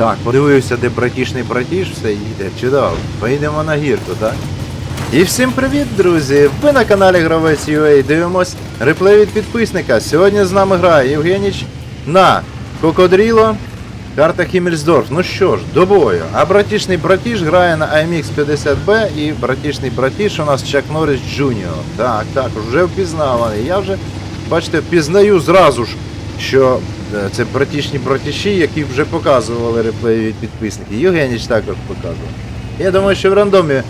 Так, подивився, де братішний братіш, все їде. Чудово. Поїдемо на гірку, так? І всім привіт, друзі! Ви на каналі Гравець UA дивимось реплей від підписника. Сьогодні з нами грає Євгеніч на Кокодріло, карта Хіммельсдорф. Ну що ж, до бою. А братішний братіш грає на IMX 50B і братішний братіш у нас Чак Норріс Джуніор. Так, так, вже впізнаваний. Я вже, бачите, впізнаю зразу ж, що це братішні братіші, які вже показували реплеї від підписників. Євгеніч також показував. Я думаю, що в рандомі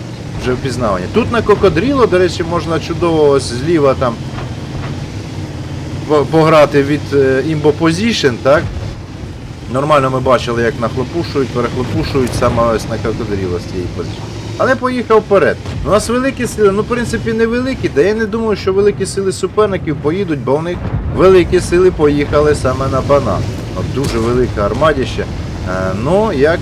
вже впізнавані. Тут на Кокодріло, до речі, можна чудово ось зліва там пограти від е, Imbo Position, так? Нормально ми бачили, як нахлопушують, перехлопушують саме ось на Кокодріло з цієї позиції. Але поїхав вперед. У нас великі сили, ну в принципі не та я не думаю, що великі сили суперників поїдуть, бо в них великі сили поїхали саме на банан. От дуже велике армадіще. Е, ну, як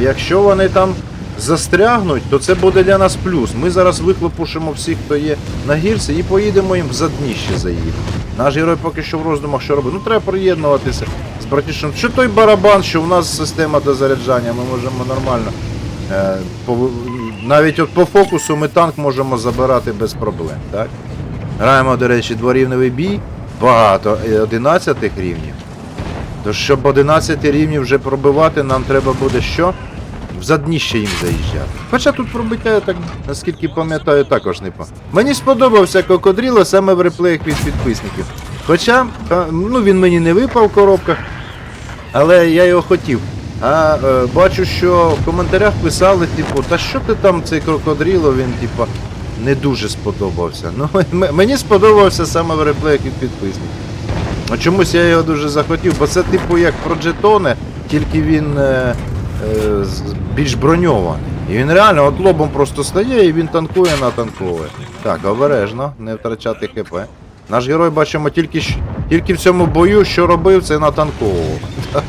Якщо вони там застрягнуть, то це буде для нас плюс. Ми зараз вихлопушимо всіх, хто є на гірці, і поїдемо їм задніще заїдемо. Наш герой поки що в роздумах, що робить. Ну треба приєднуватися з братішем. Що той барабан, що в нас система дозаряджання, ми можемо нормально. Е, навіть от по фокусу ми танк можемо забирати без проблем. Так? Граємо, до речі, дворівневий бій, багато е, 11 рівнів. То щоб 11 рівнів вже пробивати, нам треба буде що? В задніще їм заїжджати. Хоча тут пробиття, я так, наскільки пам'ятаю, також не по. Мені сподобався Кокодріло саме в реплеях від підписників. Хоча, е, ну він мені не випав в коробках, але я його хотів. А е, бачу, що в коментарях писали, типу, та що ти там цей крокодріло, він, типу, не дуже сподобався. Ну, мені сподобався саме в реплеях від підписників. Чомусь я його дуже захотів, бо це типу як про джетони, тільки він е, е, більш броньований. І він реально от лобом просто стає і він танкує натанковує. Так, обережно, не втрачати ХП. Наш герой бачимо тільки, тільки в цьому бою, що робив, це натанковував.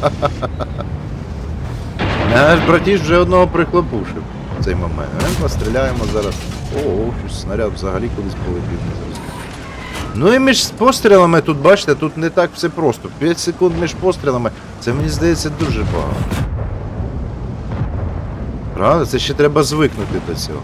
Наш братіш вже одного прихлопушив в цей момент. Постріляємо зараз. О, щось снаряд взагалі кудись полетів не. Ну і між пострілами тут, бачите, тут не так все просто. 5 секунд між пострілами, це мені здається дуже багато. Правда? Це ще треба звикнути до цього.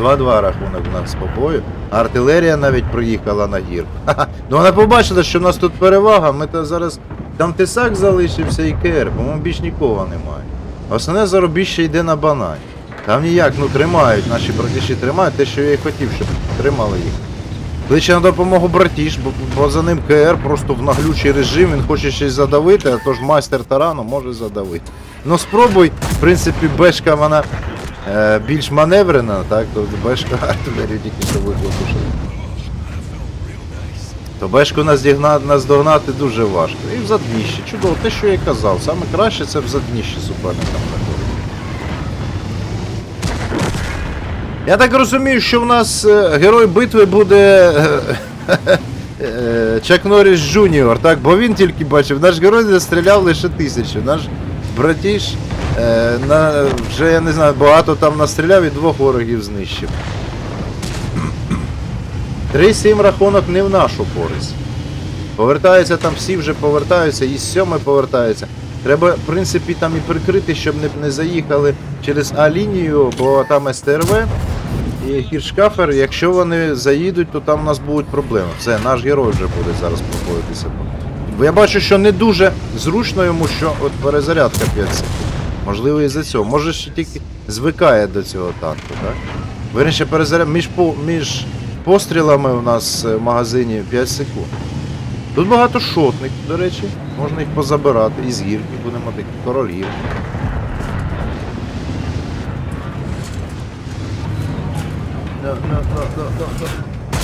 2-2 рахунок у нас по бою. Артилерія навіть приїхала на гірку. Ха-ха. Ну вона побачила, що в нас тут перевага, ми то зараз. Там тисак залишився і КР, по-моєму, більш нікого немає. Основне заробіще йде на банані. Там ніяк, ну тримають, наші братіші тримають те, що я і хотів, щоб тримали їх. Кличе на допомогу братіш, бо, бо за ним КР просто в наглючий режим, він хоче щось задавити, а тож майстер тарану може задавити. Ну спробуй, в принципі, бешка вона е, більш маневрена, так, то бешка артилерію тільки що вихлопушили. То бешку наздогнати дуже важко. І в задніще. Чудово, те, що я казав, саме краще це в задніще суперникам Я так розумію, що в нас е, герой битви буде е, е, Чак Норріс Джуніор, так? Бо він тільки бачив, наш герой застріляв лише тисячу. Наш братіш на, вже я не знаю, багато там настріляв і двох ворогів знищив. 3-7 рахунок не в нашу користь. Повертаються там всі вже повертаються, і сьомий повертається. Треба, в принципі, там і прикрити, щоб не, не заїхали через А-лінію, бо там СТРВ і Хіршкафер. Якщо вони заїдуть, то там у нас будуть проблеми. Все, наш герой вже буде зараз проходитися. Бо я бачу, що не дуже зручно йому, що от перезарядка 5 секунд. Можливо, і за цього. Може, ще тільки звикає до цього танку, так? Вірніше, перезаряд між, по... між пострілами у нас е, в магазині 5 секунд. Тут багато шотних, до речі, можна їх позабирати. Із гірки будемо такі король гірки.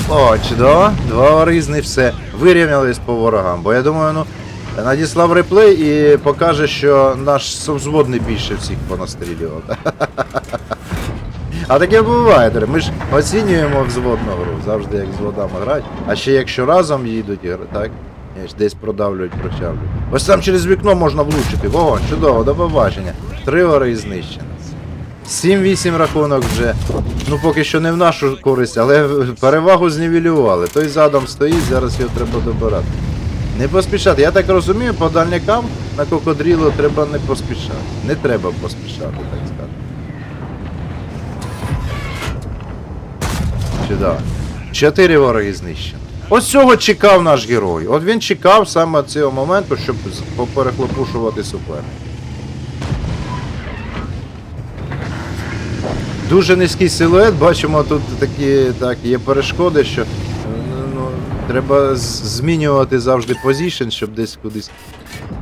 О, чудово, два різні все. Вирівнялись по ворогам. Бо я думаю, ну, надіслав реплей і покаже, що наш совзводний більше всіх понастрілював. А таке буває, ми ж оцінюємо взводну гру, завжди як з водами грають. А ще якщо разом їдуть, так? Десь продавлюють, прочавлюють. Ось там через вікно можна влучити. Вогонь, чудово, до побачення. Три вори знищено. 7-8 рахунок вже. Ну поки що не в нашу користь, але перевагу знівелювали. Той задом стоїть, зараз його треба добирати. Не поспішати. Я так розумію, по дальнякам на кокодріло треба не поспішати. Не треба поспішати, так скажемо. Чудово. Чотири вороги знищено. Ось цього чекав наш герой. От він чекав саме цього моменту, щоб поперехлопушувати суперника. Дуже низький силует, бачимо тут такі так, є перешкоди, що е, ну, треба змінювати завжди позішн, щоб десь кудись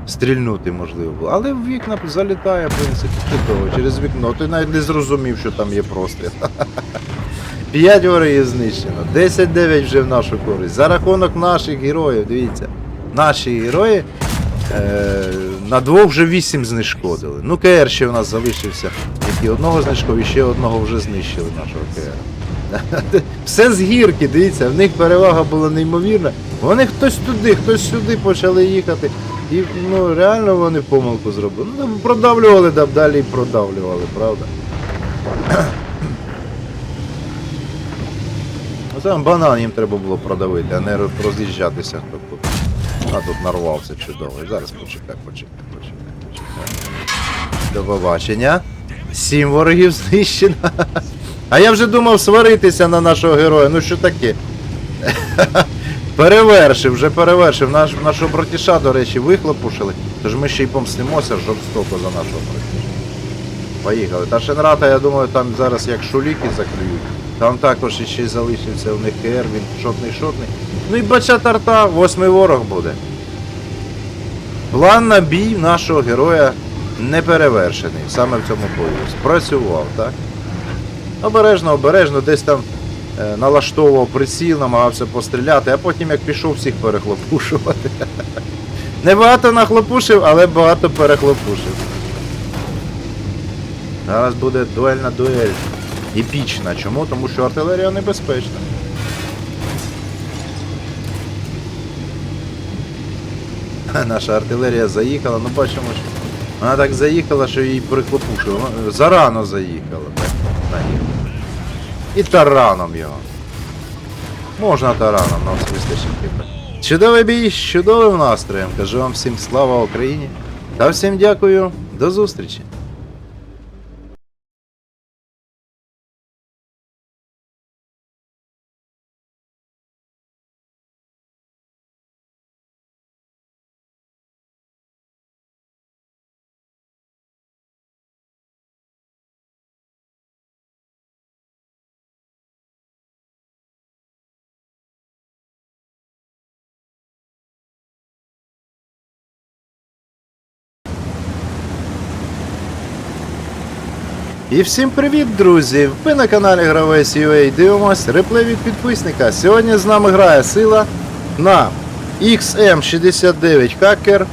стрільнути можливо було. Але в вікна залітає, в принципі, чудово, через вікно. Ти навіть не зрозумів, що там є простріл. 5 ворогів знищено, 10-9 вже в нашу користь. За рахунок наших героїв, дивіться, наші герої е, на двох вже 8 знешкодили. Ну, КР ще в нас залишився, який одного знешкодив, і ще одного вже знищили нашого КР. Все з гірки, дивіться, в них перевага була неймовірна. Вони хтось туди, хтось сюди почали їхати. І ну, реально вони помилку зробили. Ну, продавлювали, да, далі і продавлювали, правда? Там банан їм треба було продавити, а не роз'їжджатися хто куди. А тут нарвався чудово. Зараз почекай, почекай, почекай, почекай. До побачення. Сім ворогів знищено. А я вже думав сваритися на нашого героя. Ну що таке? Перевершив, вже перевершив. Наш, нашого братіша, до речі, вихлопушили. Тож ми ще й помстимося жорстоко за нашого братіша. Поїхали. Та Шенрата, я думаю, там зараз як шуліки заклюють. Там також ще й залишився у них КР, він шотний шотний. Ну і бача тарта, восьмий ворог буде. План на бій нашого героя не перевершений саме в цьому бою. Спрацював, так? Обережно, обережно, десь там е, налаштовував приціл, намагався постріляти, а потім як пішов всіх перехлопушувати. Небагато нахлопушив, але багато перехлопушив. Зараз буде дуельна дуель. Епічна. Чому? Тому що артилерія небезпечна. Наша артилерія заїхала, ну бачимо, що вона так заїхала, що її прихлопушило. Вона Зарано заїхала. І тараном його. Можна тараном, нам вистачить типу. Чудовий бій з чудовим настроєм. Кажу вам всім слава Україні. Та всім дякую. До зустрічі. І всім привіт, друзі! Ви на каналі Гравець UA дивимось реплей від підписника. Сьогодні з нами грає сила на XM69 Hacker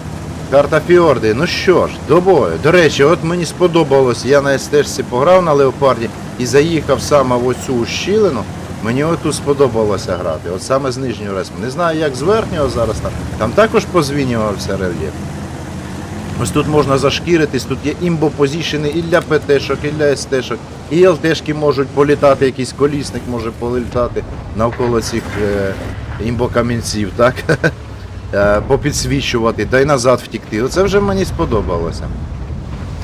карта Фіорди. Ну що ж, до бою. До речі, от мені сподобалось, я на стежці пограв на Леопарді і заїхав саме в оцю ущілину. Мені отут сподобалося грати, от саме з нижнього ресму. Не знаю, як з верхнього зараз там. Там також позвінювався рельєф. Ось тут можна зашкіритись, тут є імбопозішени і для ПТ-шок, і для СТ-шок, і ЛТшки можуть політати, якийсь колісник може політати навколо цих е, імбокамінців, так? Е, Попідсвічувати та й назад втікти. Оце вже мені сподобалося.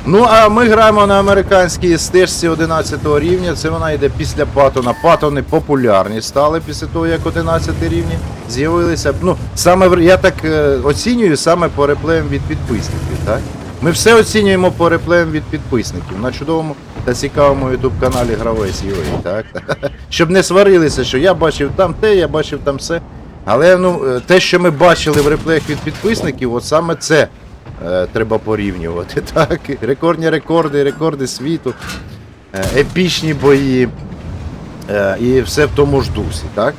Ну, а ми граємо на американській стежці 11 рівня. Це вона йде після патона. Патони популярні стали після того, як 11 рівні з'явилися. Ну, саме я так е, оцінюю саме по реплеям від підписників. Так? Ми все оцінюємо по реплеям від підписників на чудовому та цікавому youtube каналі Гравець UA, так? Щоб не сварилися, що я бачив там те, я бачив там все. Але ну, е, те, що ми бачили в реплеях від підписників, от саме це треба порівнювати. Так? Рекордні рекорди, рекорди світу, е, епічні бої е, і все в тому ж дусі. Так?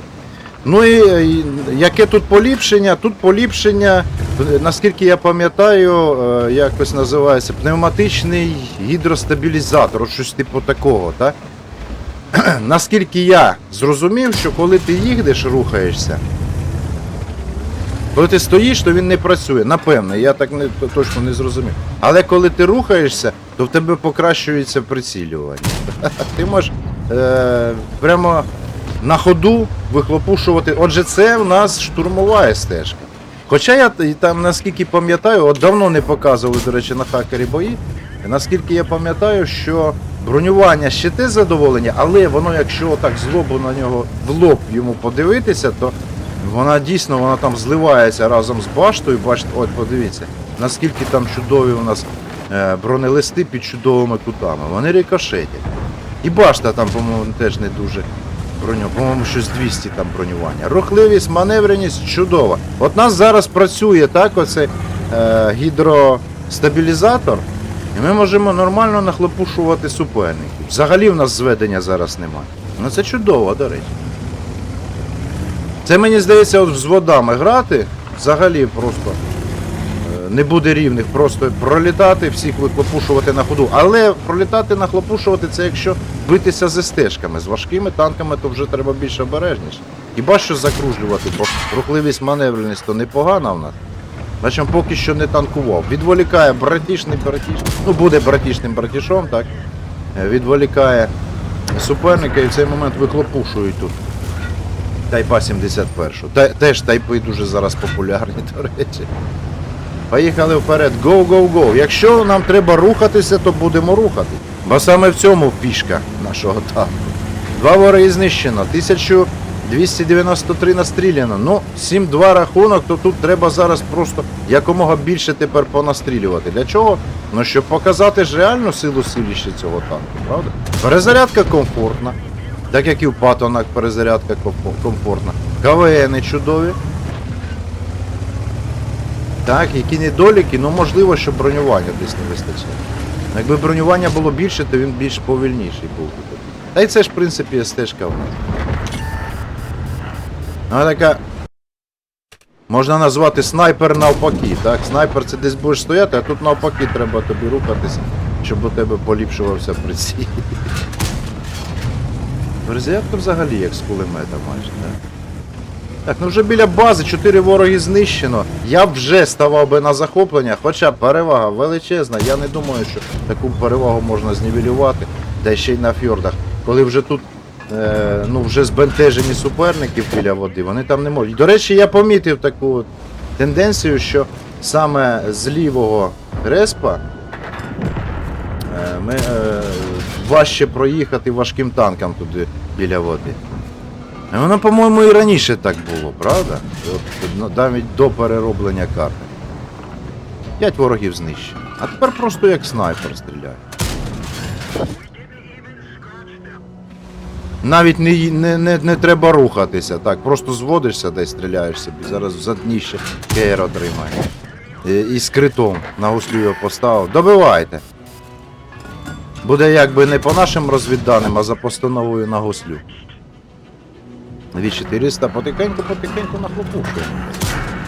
Ну і, е, яке тут поліпшення? Тут поліпшення, е, наскільки я пам'ятаю, е, якось називається пневматичний гідростабілізатор, щось типу такого, так? Наскільки я зрозумів, що коли ти їдеш, рухаєшся, коли ти стоїш, то він не працює. Напевно, я так не, точно не зрозумів. Але коли ти рухаєшся, то в тебе покращується прицілювання. Ти можеш е, прямо на ходу вихлопушувати. Отже, це в нас штурмова стежка. Хоча я там наскільки пам'ятаю, от давно не показували, до речі, на хакері бої. Наскільки я пам'ятаю, що бронювання ще те задоволення, але воно, якщо так з лобу на нього в лоб йому подивитися, то вона дійсно вона там зливається разом з баштою. Бачите, от подивіться, наскільки там чудові у нас е, бронелисти під чудовими кутами. Вони рикошетять. І башта там, по-моєму, теж не дуже броню. По-моєму, щось 200 там бронювання. Рухливість, маневреність чудова. От нас зараз працює так, оцей е, гідростабілізатор, і ми можемо нормально нахлопушувати суперників. Взагалі в нас зведення зараз немає. Ну це чудово, до речі. Це мені здається, от з водами грати взагалі просто е, не буде рівних, просто пролітати, всіх виклопушувати на ходу. Але пролітати, нахлопушувати це якщо битися з стежками. З важкими танками то вже треба більш обережніше. Хіба що закружлювати, бо рухливість маневреність то непогана в нас. Бачимо, поки що не танкував. Відволікає братішний братіш. Ну, буде братішним братішом, так? Е, Відволікає суперника і в цей момент виклопушують тут. Тайпа 71. Та, теж тайпи дуже зараз популярні, до речі. Поїхали вперед. Go, go, go. Якщо нам треба рухатися, то будемо рухати. Бо саме в цьому фішка нашого танку. Два вороги знищено, 1293 настріляно. Ну, 7-2 рахунок, то тут треба зараз просто якомога більше тепер понастрілювати. Для чого? Ну, щоб показати ж реальну силу силіще цього танку, правда? Перезарядка комфортна. Так як і в патонах перезарядка комфортна. КВН чудові. Так, які недоліки, ну можливо, що бронювання десь не вистачає. Ну, Якби бронювання було більше, то він більш повільніший був. Та й це ж, в принципі, стежка в нас. Вона така. Можна назвати снайпер навпаки, так? Снайпер це десь будеш стояти, а тут навпаки треба тобі рухатися, щоб у тебе поліпшувався приціл. Розрядка взагалі як з кулемета майже, так? Так, ну вже біля бази, 4 вороги знищено. Я вже ставав би на захоплення, хоча перевага величезна. Я не думаю, що таку перевагу можна знівелювати, та ще й на фьордах. Коли вже тут е, ну, вже збентежені суперники біля води, вони там не можуть. До речі, я помітив таку тенденцію, що саме з лівого респа ми, е, важче проїхати важким танкам туди біля води. Воно, по-моєму, і раніше так було, правда? От, ну, навіть до перероблення карти. П'ять ворогів знищено. А тепер просто як снайпер стріляє. Навіть не, не, не, не треба рухатися, так, просто зводишся десь стріляєш собі. Зараз в задніще кейр отримає. І, і з на гуслю його поставив. Добивайте. Буде якби не по нашим розвідданим, а за постановою на гуслю. 2400 потихеньку, потихеньку нахлопушуємо.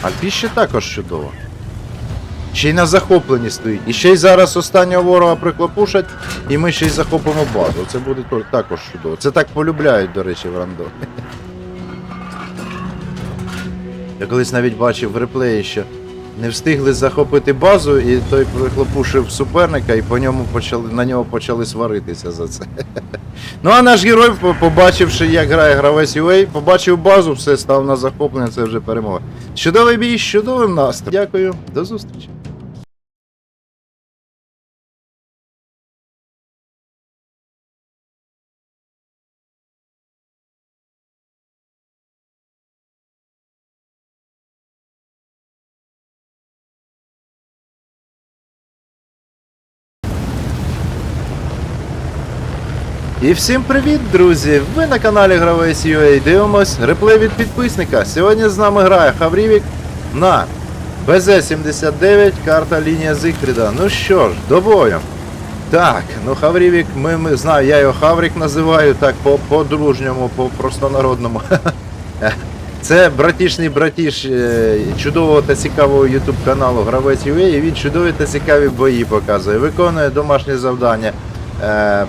Альпі ще також чудово. Ще й на захопленні стоїть. І ще й зараз останнього ворога приклопушать, і ми ще й захопимо базу. Це буде також чудово. Це так полюбляють, до речі, в рандомі. Я колись навіть бачив в реплеї, що не встигли захопити базу, і той прихлопушив суперника, і по ньому почали, на нього почали сваритися за це. Ну а наш герой, побачивши, як грає гравець UA, побачив базу, все став на захоплення, це вже перемога. Чудовий бій, з чудовим настроєм. Дякую, до зустрічі. І всім привіт, друзі! Ви на каналі Гравець UA дивимось реплей від підписника. Сьогодні з нами грає Хаврівік на БЗ-79, карта лінія Зигфріда. Ну що ж, до бою. Так, ну Хаврівік, ми, ми знаю, я його Хаврік називаю, так по- по-дружньому, по простонародному. Це братішний братіш е, чудового та цікавого ютуб каналу Гравець UA, і він чудові та цікаві бої показує, виконує домашні завдання,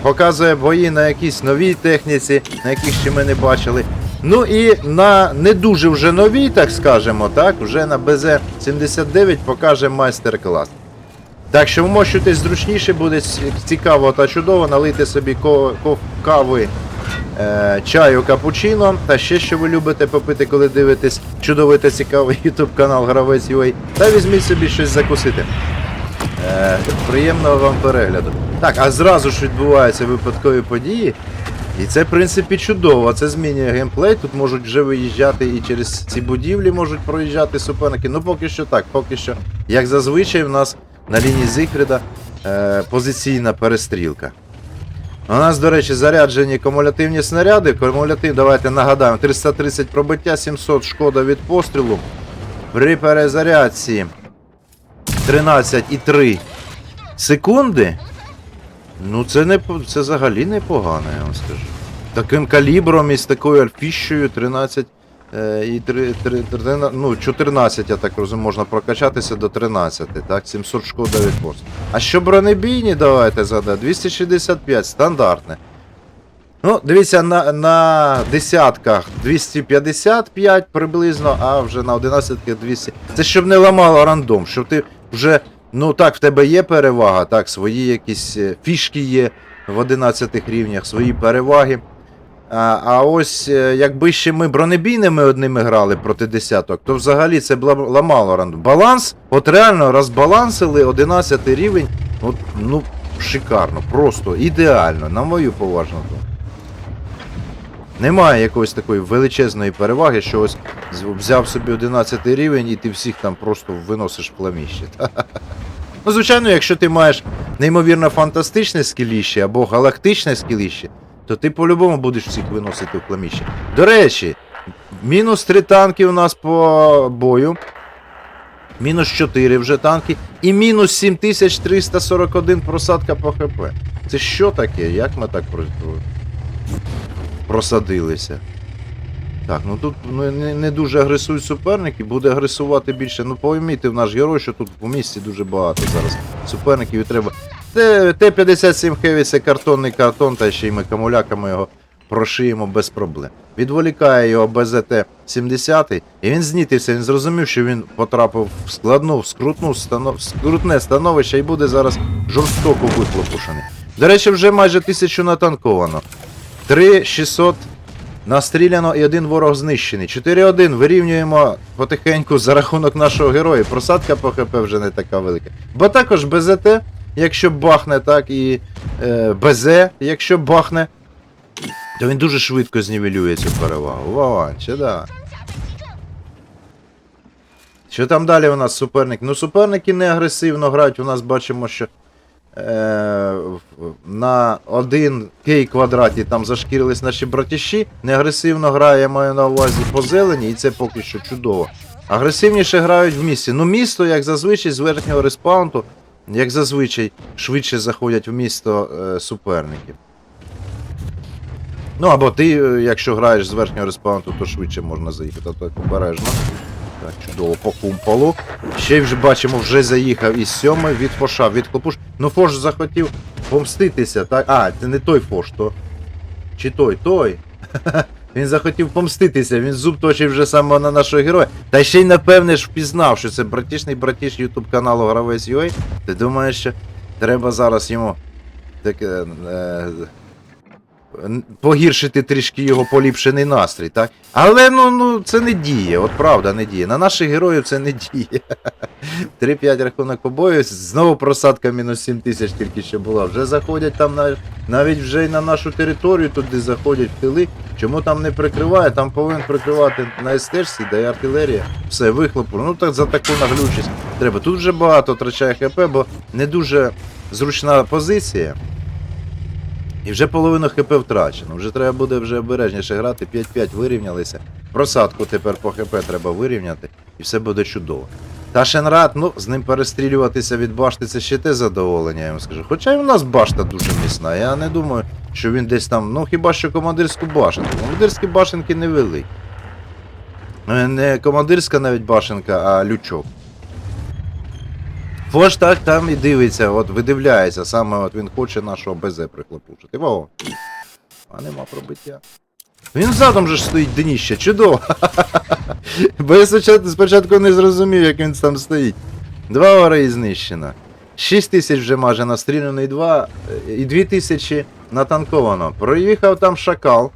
показує бої на якійсь новій техніці, на яких ще ми не бачили. Ну і на не дуже вже новій, так скажемо, так, вже на БЗ-79 покаже майстер-клас. Так що вмощуйтесь зручніше, буде цікаво та чудово, налийте собі кави е, чаю капучино та ще що ви любите попити, коли дивитесь чудовий та цікавий YouTube канал Гравець UA. Та візьміть собі щось закусити. Е, приємного вам перегляду. Так, а зразу ж відбуваються випадкові події. І це, в принципі, чудово. Це змінює геймплей. Тут можуть вже виїжджати і через ці будівлі можуть проїжджати суперники. Ну, поки що так, поки що. Як зазвичай, в нас на лінії Зігфріда е, позиційна перестрілка. У нас, до речі, заряджені кумулятивні снаряди. Кумулятив, давайте нагадаємо, 330 пробиття, 700 шкода від пострілу. При перезарядці 13,3 секунди. Ну, це не це взагалі непогано, я вам скажу. Таким калібром і з такою альфіщею 13 е, і 3, 3, 3, ну, 14, я так розумію, можна прокачатися до 13, так? 700 шкода від пост. А що бронебійні, давайте згадаємо, 265, стандартне. Ну, дивіться, на, на десятках 255 приблизно, а вже на 11 200. Це щоб не ламало рандом, щоб ти вже. Ну так, в тебе є перевага, так, свої якісь е, фішки є в 11 рівнях, свої переваги. А, а ось е, якби ще ми бронебійними одними грали проти десяток, то взагалі це б ламало рандом. Баланс, от реально розбалансили 11 рівень, от, ну, шикарно, просто ідеально, на мою поважну думку. Немає якоїсь такої величезної переваги, що ось взяв собі 11 рівень і ти всіх там просто виносиш пламіще. Ну, звичайно, якщо ти маєш неймовірно фантастичне скіліще або галактичне скіліще, то ти по-любому будеш всіх виносити в пламіще. До речі, мінус 3 танки у нас по бою. Мінус 4 вже танки. І мінус 7341 просадка по ХП. Це що таке? Як ми так про- просадилися? Так, ну тут ну, не, не дуже агресують суперники, буде агресувати більше. Ну пойміть, наш герой, що тут по місці дуже багато зараз суперників і треба. Т- Т-57 Heavy це картонний картон, та ще й ми камуляками його прошиємо без проблем. Відволікає його БЗТ-70, і він знітився, він зрозумів, що він потрапив в складну, в скрутну станов... в скрутне становище і буде зараз жорстоко вихлопушений. До речі, вже майже тисячу натанковано. 3600 Настріляно і один ворог знищений. 4-1 вирівнюємо потихеньку за рахунок нашого героя. Просадка по ХП вже не така велика. Бо також БЗТ, якщо бахне, так і е, БЗ, якщо бахне, то він дуже швидко знівелює цю перевагу. Вованче, да. Що там далі у нас суперник? Ну, суперники не агресивно грають. У нас бачимо, що на один кей квадраті там зашкірились наші братіші. Не агресивно грає, я маю на увазі по зелені, і це поки що чудово. Агресивніше грають в місті. Ну, місто, як зазвичай, з верхнього респаунту, як зазвичай, швидше заходять в місто е, суперників. Ну, або ти, е, якщо граєш з верхнього респаунту, то швидше можна заїхати, так обережно. Так, чудово, по кумполу. Ще й вже бачимо, вже заїхав із сьомий від Фоша, від Хлопуш. Ну Фош захотів помститися, так? А, це не той Фош, то. Чи той, той. Він захотів помститися, він зуб точив вже саме на нашого героя. Та ще й напевне ж впізнав, що це братішний братіш Ютуб каналу Гравець UA. Ти думаєш, що треба зараз йому таке. Е, н- погіршити трішки його поліпшений настрій, так? Але ну, ну це не діє, от правда не діє. На наших героїв це не діє. 3-5 рахунок побою, знову просадка мінус 7 тисяч тільки що була. Вже заходять там на, навіть вже й на нашу територію, туди заходять в тили. Чому там не прикриває? Там повинен прикривати на СТшці, де є артилерія. Все, вихлопу. Ну так за таку наглючість треба. Тут вже багато втрачає ХП, бо не дуже зручна позиція. І вже половину ХП втрачено. Вже треба буде вже обережніше грати. 5-5 вирівнялися. Просадку тепер по ХП треба вирівняти, і все буде чудово. Та Шенрад, ну, з ним перестрілюватися від башти це ще те задоволення, я вам скажу. Хоча й у нас башта дуже міцна. Я не думаю, що він десь там. Ну хіба що командирську башенку. Командирські башенки невеликі. Е, Не командирська навіть башенка, а лючок. Фош так там і дивиться, от видивляється, саме от він хоче нашого БЗ прихлопушити. Во. А нема пробиття. Він задом же ж стоїть дніще, чудово. Бо я спочатку, не зрозумів, як він там стоїть. Два ори знищено. 6 тисяч вже майже настріляно і 2, і 2 тисячі натанковано. Проїхав там шакал.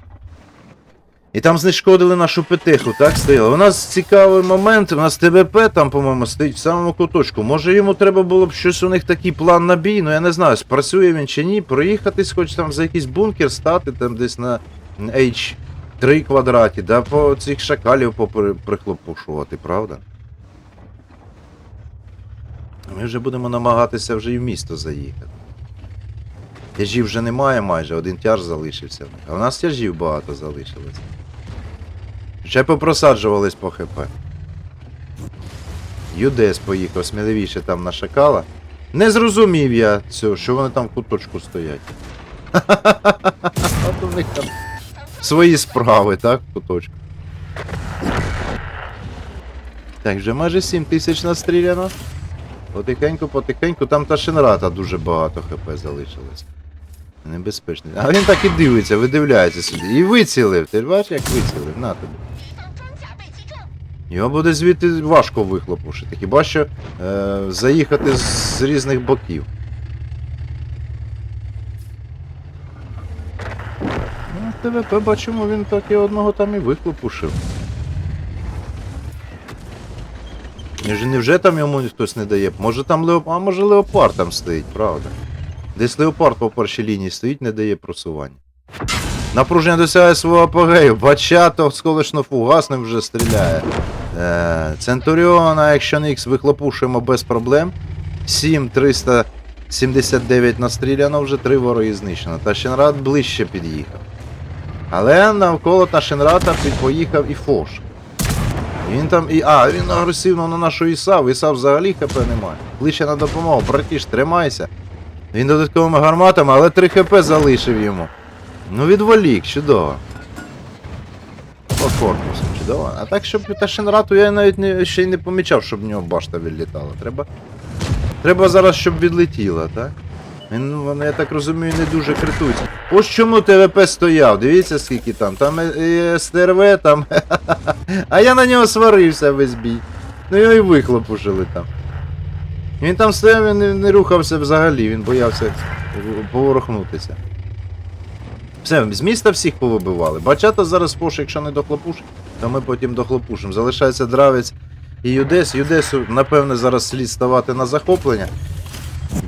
І там знешкодили нашу петиху, так стояло. У нас цікавий момент, у нас ТВП там, по-моєму, стоїть в самому куточку. Може йому треба було б щось у них такий план на бій, ну я не знаю, спрацює він чи ні, проїхатись хоч там за якийсь бункер, стати там десь на H3 квадраті, да по цих шакалів попри- прихлопушувати, правда? Ми вже будемо намагатися вже і в місто заїхати. Тяжів вже немає майже, один тяж залишився. А в нас тяжів багато залишилось. Ще попросаджувались по ХП. Юдес поїхав сміливіше там на шакала. Не зрозумів я цього, що вони там в куточку стоять. От у них там свої справи, так, в куточку. Так, вже майже 7 тисяч настріляно. Потихеньку, потихеньку, там та шинрата дуже багато хп залишилось. Небезпечний. А він так і дивиться, видивляється сюди. І вицілив. Ти бачиш, як вицілив? На тобі. Його буде звідти важко вихлопушити, хіба що е, заїхати з різних боків. Ну, ТВП бачимо, він так і одного там і вихлопушив. Невже там йому хтось не дає? Може там леопард, а може леопард там стоїть, правда? Десь леопард по першій лінії стоїть, не дає просування. Напруження досягає свого апогею, бачато сколишно фугасним вже стріляє. Е, Центуріона, не Х, вихлопушуємо без проблем. 7 379 настріляно, вже 3 вороги знищено. Та Ташенрат ближче під'їхав. Але навколо Ташенрата під- поїхав і Фош. Він там і. А, він агресивно на нашу Ісав. Ісав взагалі ХП немає. Кличе на допомогу, братіш, тримайся. Він додатковими гарматами, але 3 ХП залишив йому. Ну відволік, чудово. По корпусу, чудово. А так, щоб Ташенрату я навіть не, ще й не помічав, щоб в нього башта відлітала. Треба. Треба зараз, щоб відлетіла, так? Ну, вони, я так розумію, не дуже критується. Ось чому ТВП стояв, дивіться скільки там. Там і- і СТРВ, там. А я на нього сварився весь бій. Ну його і вихлопушили там. Він там стояв, він не, не рухався взагалі, він боявся поворухнутися. Все, з міста всіх повибивали. Бачата зараз пош, якщо не дохлопушить, то ми потім дохлопушимо. Залишається Дравець і Юдес. Юдесу, напевне, зараз слід ставати на захоплення.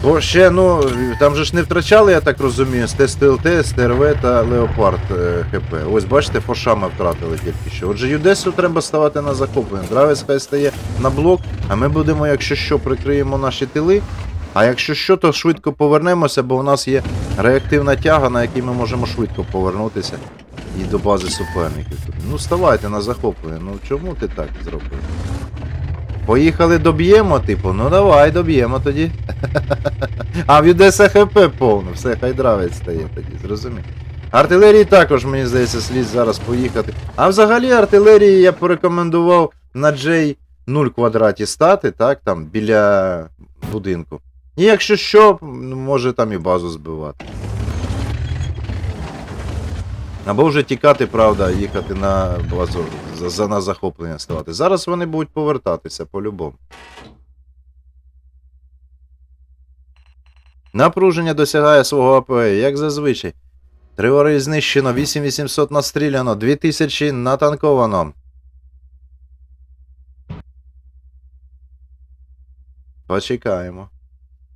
Бо ще, ну, там же ж не втрачали, я так розумію, з ТСТЛТ, СТРВ та Леопард е, ХП. Ось бачите, фоша ми втратили тільки що. Отже, Юдесу треба ставати на захоплення. Дравець хай стає на блок, а ми будемо, якщо що, прикриємо наші тили. А якщо що, то швидко повернемося, бо у нас є реактивна тяга, на якій ми можемо швидко повернутися і до бази суперників. Ну ставайте на захоплення. Ну чому ти так зробив? Поїхали доб'ємо, типу, ну давай доб'ємо тоді. А в Юдеса ХП повно, все, хай дравець стає тоді, зрозумів. Артилерії також, мені здається, слід зараз поїхати. А взагалі артилерії я порекомендував на J 0 квадраті стати, так, там, біля будинку. І якщо що, може там і базу збивати. Або вже тікати, правда, їхати на базу за, за на захоплення ставати. Зараз вони будуть повертатися по-любому. Напруження досягає свого АП, як зазвичай. Три вори знищено, 8800 настріляно, 2000 натанковано. Почекаємо.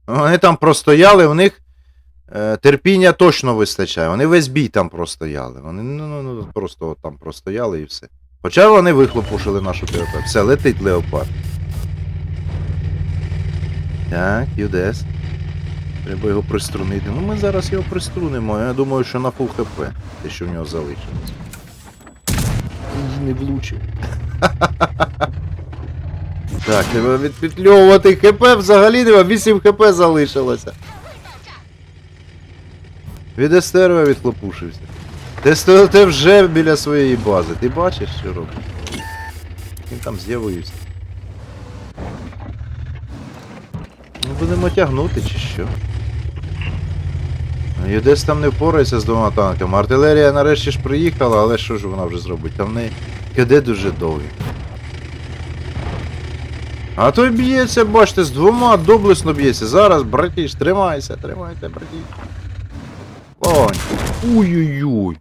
Вони там простояли, в них терпіння точно вистачає. Вони весь бій там простояли. Вони ну, ну, ну, просто там простояли і все. Хоча вони вихлопушили нашу ТВП. Все, летить леопард. Так, Юдес. Треба його приструнити. Ну ми зараз його приструнимо. Я думаю, що на фул хп. Те, що в нього залишилось. Не влучив. Так, треба відпетльовувати хп взагалі нема, 8 хп залишилося. Від Естерова відхлопушився. Ти СТЛТ вже біля своєї бази. Ти бачиш, що робить? Він там з'явився. Ми будемо тягнути чи що? Юдес там не впорається з двома танками. Артилерія нарешті ж приїхала, але що ж вона вже зробить? Там неї КД дуже довгий. А той б'ється, бачите, з двома доблесно б'ється. Зараз, братіш, тримайся, тримайся, братіш. Ой-ой-ой.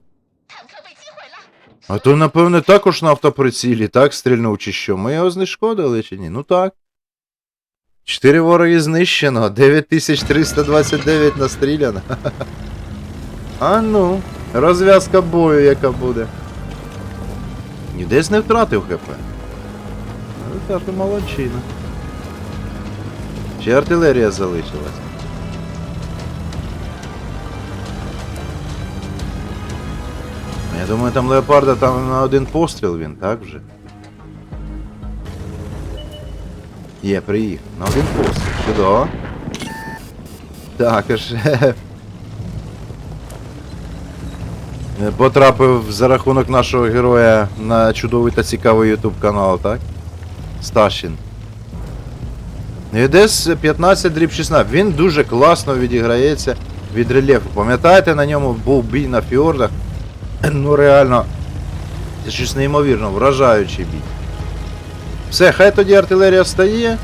А то, напевне, також на автоприцілі, так, стрільнув чи що. Ми його знешкодили чи ні? Ну так. Чотири вороги знищено, 9329 настріляно. А ну, розв'язка бою, яка буде. Нідесь не втратив ХП. Але так, молодчина. Ще артилерія залишилась. Я думаю, там леопарда там на один постріл він, так вже? Є, приїхав. На один постріл. Чудово. Так, аж. е, Потрапив за рахунок нашого героя на чудовий та цікавий YouTube канал, так? Сташін. Ну 15 дріб 16. Він дуже класно відіграється від рельєфу. Пам'ятаєте, на ньому був бій на фіордах? Ну реально, це щось неймовірно, вражаючий бій. Все, хай тоді артилерія стає.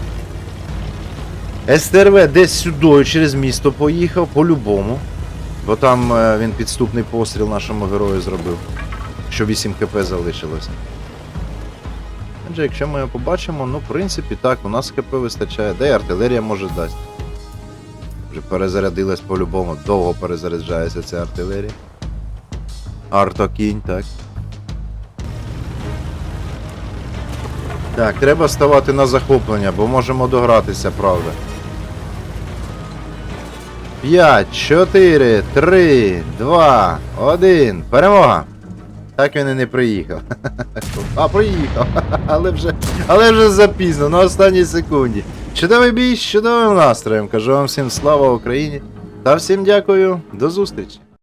СТРВ десь сюди через місто поїхав, по-любому. Бо там е, він підступний постріл нашому герою зробив. Що 8 КП залишилося. Отже, якщо ми його побачимо, ну, в принципі, так, у нас КП вистачає, де артилерія може дасть. Вже перезарядилась по-любому, довго перезаряджається ця артилерія. Артокінь, так. Так, треба ставати на захоплення, бо можемо догратися, правда. 5, 4, 3, 2, 1. Перемога! Так він і не приїхав. А, приїхав. Але вже, але вже запізно, на останній секунді. Чудовий бій з чудовим настроєм. Кажу вам всім слава Україні. Та всім дякую. До зустрічі.